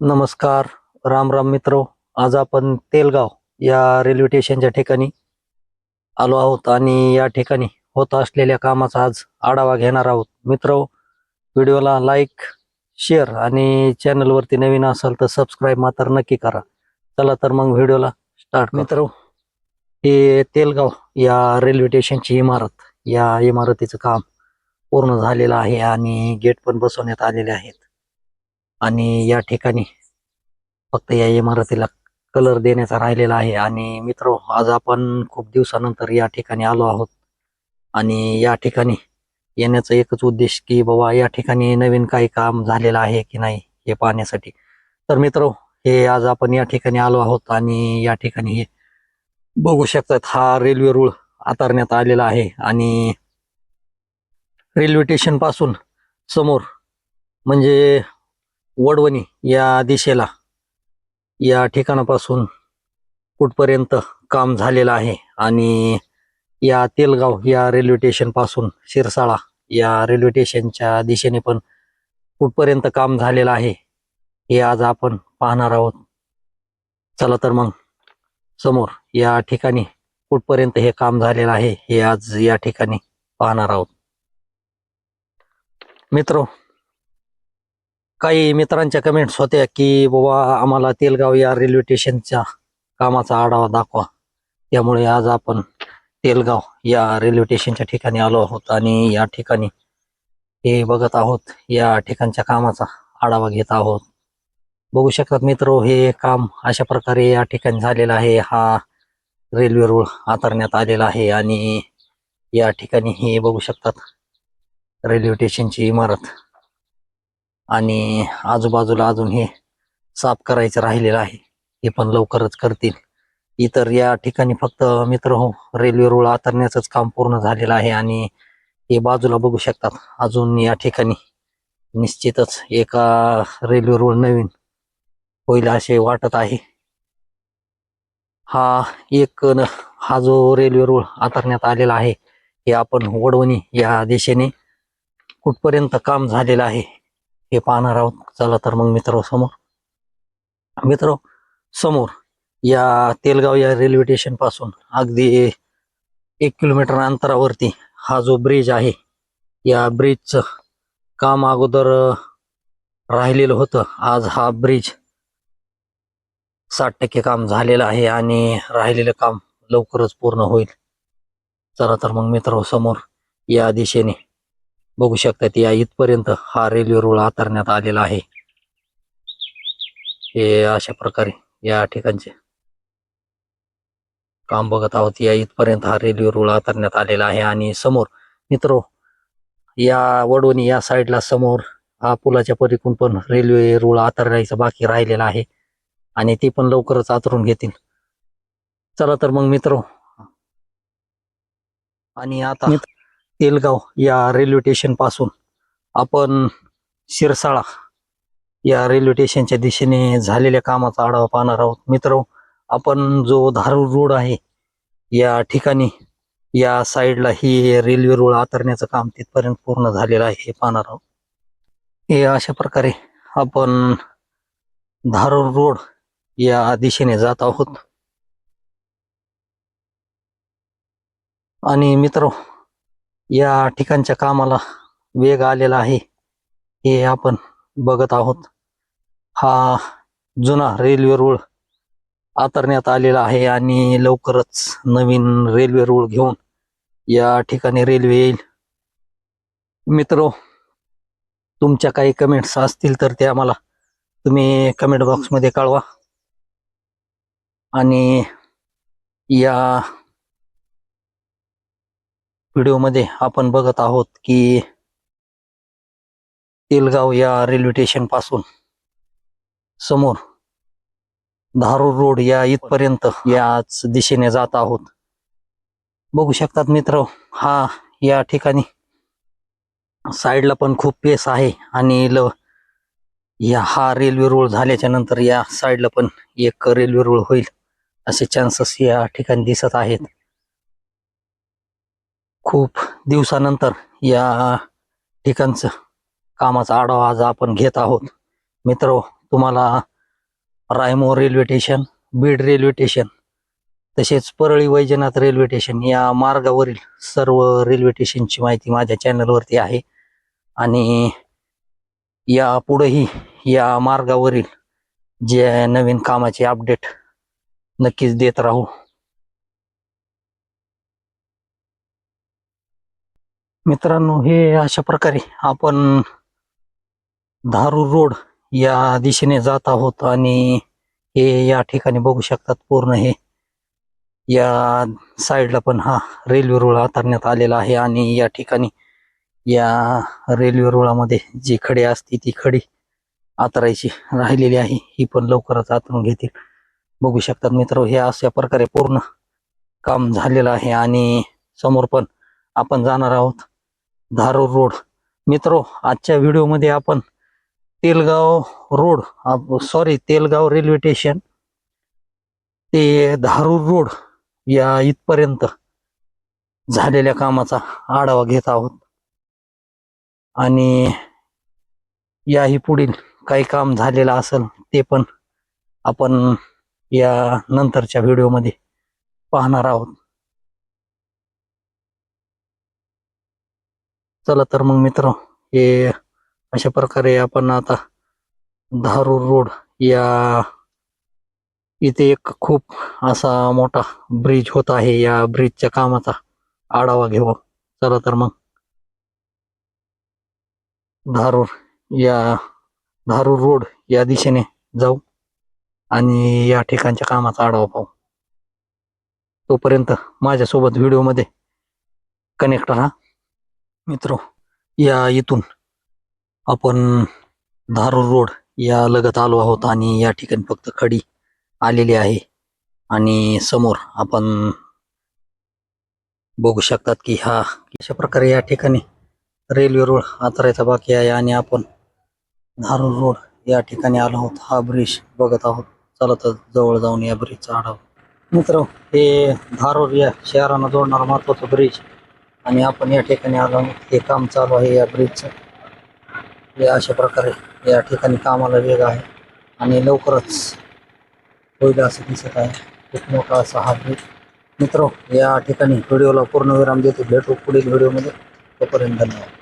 नमस्कार राम राम मित्र. आज आपण तेलगाव या रेल्वे स्टेशनच्या ठिकाणी आलो आहोत आणि या ठिकाणी होत असलेल्या कामाचा आज आढावा घेणार आहोत. मित्र व्हिडिओला लाईक शेअर आणि चॅनलवरती नवीन असाल तर सबस्क्राईब मात्र नक्की करा. चला तर मग व्हिडिओला स्टार्ट मित्र. हे तेलगाव या रेल्वे स्टेशनची इमारत या इमारतीचं काम पूर्ण झालेलं आहे आणि गेट पण बसवण्यात आलेले आहेत. आणि या ठिकाणी फक्त या इमारतीला कलर देण्याचा राहिलेला आहे. आणि मित्र आज आपण खूप दिवसानंतर या ठिकाणी आलो आहोत. आणि या ठिकाणी येण्याचा एकच उद्देश की बाबा या ठिकाणी नवीन काही काम झालेलं आहे की नाही हे पाहण्यासाठी. तर मित्र हे आज आपण या ठिकाणी आलो आहोत आणि या ठिकाणी हे बघू शकतात हा रेल्वे रूळ आतारण्यात आलेला आहे. आणि रेल्वे स्टेशनपासून समोर म्हणजे वडवणी या दिशेला या ठिकाणापासून कुठपर्यंत काम झालेलं आहे आणि या तेलगाव या रेल्वे स्टेशनपासून शिरसाळा या रेल्वे स्टेशनच्या दिशेने पण कुठपर्यंत काम झालेलं आहे हे आज आपण पाहणार आहोत. चला तर मग समोर या ठिकाणी कुठपर्यंत हे काम झालेलं आहे हे आज या ठिकाणी पाहणार आहोत. मित्र काही मित्रांच्या कमेंट्स होत्या की बाबा आम्हाला तेलगाव या रेल्वे स्टेशनच्या कामाचा आढावा दाखवा. त्यामुळे आज आपण तेलगाव या रेल्वे स्टेशनच्या ठिकाणी आलो आहोत आणि या ठिकाणी हे बघत आहोत या ठिकाणच्या कामाचा आढावा घेत आहोत. बघू शकतात मित्र हे काम अशा प्रकारे या ठिकाणी झालेलं आहे. हा रेल्वे रूळ आतरण्यात आलेला आहे आणि या ठिकाणी हे बघू शकतात रेल्वे स्टेशनची इमारत. आणि आजूबाजूला अजून हे साफ करायचं राहिलेलं आहे. हे पण लवकरच करतील. इतर या ठिकाणी फक्त मित्र हो रेल्वे रुळ आतरण्याचंच काम पूर्ण झालेलं आहे आणि हे बाजूला बघू शकतात. अजून या ठिकाणी निश्चितच एका रेल्वे रुळ नवीन होईल असे वाटत आहे. हा एक न- हा जो रेल्वे रुळ आतरण्यात आलेला आहे हे आपण वडवणी या दिशेने कुठपर्यंत काम झालेलं आहे हे पाहणार आहोत. चला तर मग मित्र समोर. मित्र समोर या तेलगाव या रेल्वे स्टेशनपासून अगदी एक किलोमीटर अंतरावरती हा जो ब्रिज आहे या ब्रिजचं काम अगोदर राहिलेलं होतं. आज हा ब्रिज साठ टक्के काम झालेलं आहे आणि राहिलेलं काम लवकरच पूर्ण होईल. चला तर मग मित्र समोर या दिशेने. बघू शकतात या इथपर्यंत हा रेल्वे रुळ आतरण्यात आलेला आहे. हे अशा प्रकारे या ठिकाणचे काम बघत आहोत. या इथपर्यंत हा रेल्वे रुळ आतरण्यात आलेला आहे आणि समोर मित्र या वडवणी या साईडला समोर हा पुलाच्या परीकून पण रेल्वे रुळ आतरायचं बाकी राहिलेला आहे आणि ते पण लवकरच आतरून घेतील. चला तर मग मित्र. आणि आता तेलगाव या रेल्वे स्टेशनपासून आपण शिरसाळा या रेल्वे स्टेशनच्या दिशेने झालेल्या कामाचा आढावा पाहणार आहोत. मित्र आपण जो धारूर रोड आहे या ठिकाणी या साईडला ही रेल्वे रोड आतरण्याचं काम तिथपर्यंत पूर्ण झालेलं आहे हे पाहणार आहोत. हे अशा प्रकारे आपण धारूर रोड या दिशेने जात आहोत. आणि मित्र या ठिकाणच्या कामाला वेग आलेला आहे. हे आपण बघत आहोत. हा जुना रेल्वे रूळ आतरण्यात आलेला आहे आणि लवकरच नवीन रेल्वे रूळ घेऊन या ठिकाणी रेल्वे येईल. मित्र तुमच्या काही कमेंट्स असतील तर ते आम्हाला तुम्ही कमेंट बॉक्समध्ये कळवा. आणि या व्हिडिओमध्ये आपण बघत आहोत की तेलगाव या रेल्वे स्टेशनपासून समोर धारूर रोड या इथपर्यंत याच दिशेने जात आहोत. बघू शकतात मित्र हा या ठिकाणी साईडला पण खूप पेस आहे आणि ल या हा रेल्वे रोड झाल्याच्यानंतर या साईडला पण एक रेल्वे रोड होईल असे चान्सेस या ठिकाणी दिसत आहेत. खूप दिवसानंतर या ठिकाणचं कामाचा आढावा आज आपण घेत आहोत. मित्र तुम्हाला Raimor railway station Beed railway station तसेच परळी वैजनाथ रेल्वे स्टेशन या मार्गावरील सर्व रेल्वे स्टेशनची माहिती माझ्या चॅनलवरती आहे. आणि या पुढेही या मार्गावरील जे नवीन कामाचे अपडेट नक्कीच देत राहू. मित्रांनो हे अशा प्रकारे आपण धारू रोड या दिशेने जात आहोत आणि हे या ठिकाणी बघू शकतात पूर्ण हे. या साईडला पण हा रेल्वे रुळ हाताळण्यात आलेला आहे आणि या ठिकाणी या रेल्वे रुळामध्ये जी खडी असते ती खडी आतरायची राहिलेली आहे. ही पण लवकरच आतरून घेतील. बघू शकतात मित्र हे अशा प्रकारे पूर्ण काम झालेलं आहे आणि समोर पण आपण जाणार आहोत. धारूर रोड. मित्रो आजच्या व्हिडिओमध्ये आपण Telgaon road sorry Telgaon railway station ते धारूर रोड या इथपर्यंत झालेल्या कामाचा आढावा घेत आहोत. आणि याही पुढील काही काम झालेलं असेल ते पण आपण या नंतरच्या व्हिडिओमध्ये पाहणार आहोत. चला तर मग मित्र हे अशा प्रकारे आपण आता धारूर रोड या इथे एक खूप असा मोठा ब्रिज होत आहे. या ब्रिजच्या कामाचा आढावा घेऊ. चला तर मग. धारूर या धारूर रोड या दिशेने जाऊ आणि या ठिकाणच्या कामाचा आढावा पाहू. तोपर्यंत माझ्यासोबत व्हिडिओमध्ये कनेक्ट राहा. मित्र या इथून आपण धारूर रोड या लगत आलो आहोत आणि या ठिकाणी फक्त खडी आलेली आहे. आणि समोर आपण बघू शकतात की हा अशा प्रकारे या ठिकाणी रेल्वे रोड आतरायचा बाकी आहे आणि आपण धारूर रोड या ठिकाणी आलो आहोत. हा ब्रिज बघत आहोत. चला तर जवळ जाऊन या ब्रिजचा आढावा. मित्र हे धारूर या शहरांना जोडणारा महत्त्वाचा ब्रिज आणि आपण या ठिकाणी आलो हे काम चालू आहे या ब्रिजचं हे अशा प्रकारे या ठिकाणी कामाला वेग आहे आणि लवकरच होईल असं दिसत आहे. खूप मोठा असा हा ब्रिज मित्र या ठिकाणी व्हिडिओला पूर्ण विराम देतो. भेटू पुढील व्हिडिओमध्ये. तोपर्यंत धन्यवाद.